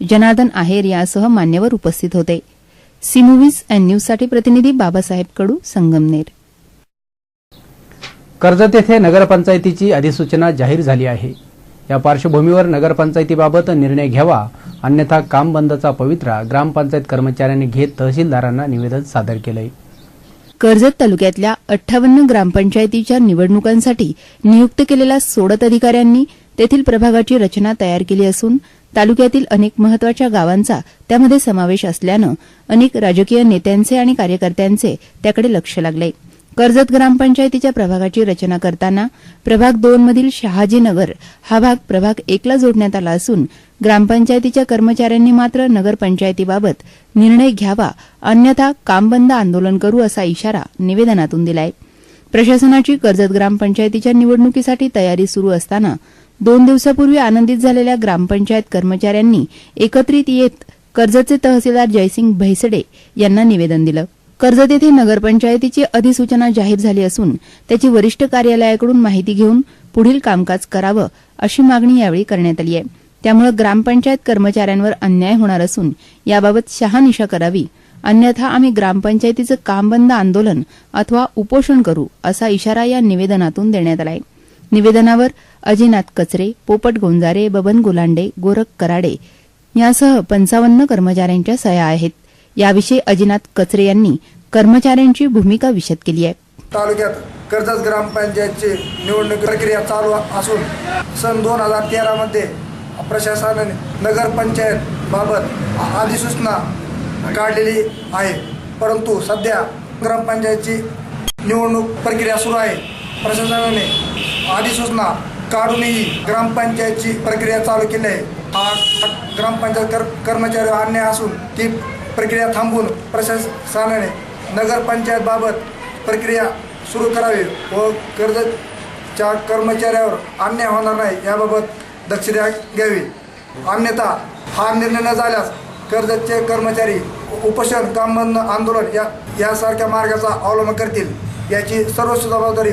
जनार्दन आहेर यासह मान्यवर उपस्थित होते. सी मूव्हीज अँड न्यूजसाठी प्रतिनिधी बाबासाहेब कडू संगमनेर. कर्जत येथे नगरपंचायतीची अधिसूचना जाहीर झाली आहे. या पार्श्वभूमीवर नगरपंचायतीबाबत निर्णय घ्यावा अन्यथा काम बंदचा पवित्रा ग्रामपंचायत कर्मचाऱ्यांनी घेत तहसीलदारांना निवेदन सादर केलंय. कर्जत तालुक्यातल्या अठ्ठावन्न ग्रामपंचायतीच्या निवडणुकांसाठी नियुक्त केलेल्या सोडत अधिकाऱ्यांनी तेथील प्रभागाची रचना तयार केली असून तालुक्यातील अनेक महत्त्वाच्या गावांचा त्यामध्ये समावेश असल्यानं अनेक राजकीय नेत्यांचे आणि कार्यकर्त्यांचे त्याकडे लक्ष लागले कर्जत ग्रामपंचायतीच्या प्रभागाची रचना करताना प्रभाग दोन मधील शहाजीनगर हा भाग प्रभाग एकला जोडण्यात आला असून ग्रामपंचायतीच्या कर्मचाऱ्यांनी मात्र नगरपंचायतीबाबत निर्णय घ्यावा अन्यथा कामबंद आंदोलन करू असा इशारा निवेदनातून दिलाय. प्रशासनाची कर्जत ग्रामपंचायतीच्या निवडणुकीसाठी तयारी सुरू असताना दोन दिवसापूर्वी आनंदित झालेल्या ग्रामपंचायत कर्मचाऱ्यांनी एकत्रित येत कर्जतचे तहसीलदार जयसिंग भैसडे यांना निवेदन दिलं. कर्जत येथे नगरपंचायतीची अधिसूचना जाहीर झाली असून त्याची वरिष्ठ कार्यालयाकडून माहिती घेऊन पुढील कामकाज करावं अशी मागणी यावेळी करण्यात आली आहे. त्यामुळे ग्रामपंचायत कर्मचाऱ्यांवर अन्याय होणार असून याबाबत शहानिशा करावी. अन्यथा आम्ही ग्रामपंचायतीचं कामबंद आंदोलन अथवा उपोषण करू असा इशारा या निवेदनातून देण्यात आला आहे. निवेदनावर अजिनाथ कचरे पोपट गोंजारे बबन गुलांडे गोरख कराडे यासह पंचावन्न कर्मचाऱ्यांच्या सह्या आहेत. याविषयी अजिनाथ कचरे यांनी कर्मचाऱ्यांची भूमिका विशद केली आहे. तालुक्यात कर्जत ग्रामपंचायतची निवडणूक प्रक्रिया चालू असून सन दोन हजार तेरामध्ये प्रशासनाने नगरपंचायत बाबत अधिसूचना काढलेली आहे. परंतु सध्या ग्रामपंचायतची निवडणूक प्रक्रिया सुरू आहे. प्रशासनाने अधिसूचना काढूनही ग्रामपंचायतची प्रक्रिया चालू केली आहे. हा ग्रामपंचायत कर कर्मचारी अन्याय असून ती प्रक्रिया थांबून प्रशासनाने नगरपंचायतबाबत प्रक्रिया सुरू करावी व कर्जच्या कर्मचाऱ्यावर अन्याय होणार नाही याबाबत दक्षता घ्यावी. अन्यथा हा निर्णय न झाल्यास कर्जतचे कर्मचारी उपोषण काम बंद आंदोलन या यासारख्या मार्गाचा अवलंब करतील याची सर्व जबाबदारी